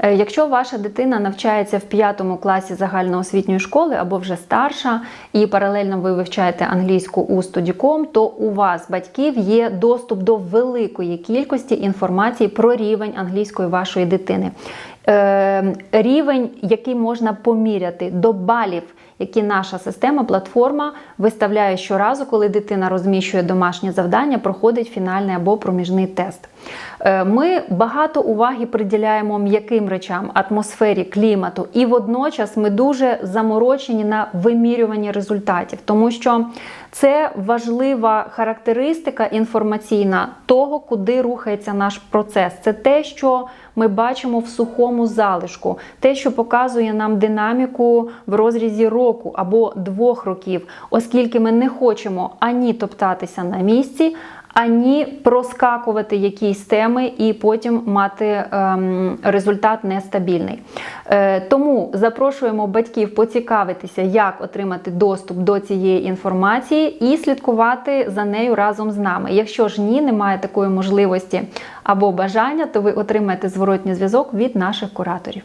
Е, Якщо ваша дитина навчається в п'ятому класі загальноосвітньої школи або вже старша, і паралельно ви вивчаєте англійську у Study.com, то у вас, батьків, є доступ до великої кількості інформації про рівень англійської вашої дитини. Е, Рівень, який можна поміряти до балів які наша система, платформа виставляє щоразу, коли дитина розміщує домашнє завдання, проходить фінальний або проміжний тест. Е, Ми багато уваги приділяємо м'яким речам, атмосфері, клімату, і водночас ми дуже заморочені на вимірюванні результатів, тому що це важлива характеристика інформаційна того, куди рухається наш процес. Це те, що ми бачимо в сухому залишку, те, що показує нам динаміку в розрізі року або двох років, оскільки ми не хочемо ані топтатися на місці. Ані проскакувати якісь теми і потім мати ем, результат нестабільний. Е, тому запрошуємо батьків поцікавитися, як отримати доступ до цієї інформації і слідкувати за нею разом з нами. Якщо ж ні, немає такої можливості або бажання, то ви отримаєте зворотній зв'язок від наших кураторів.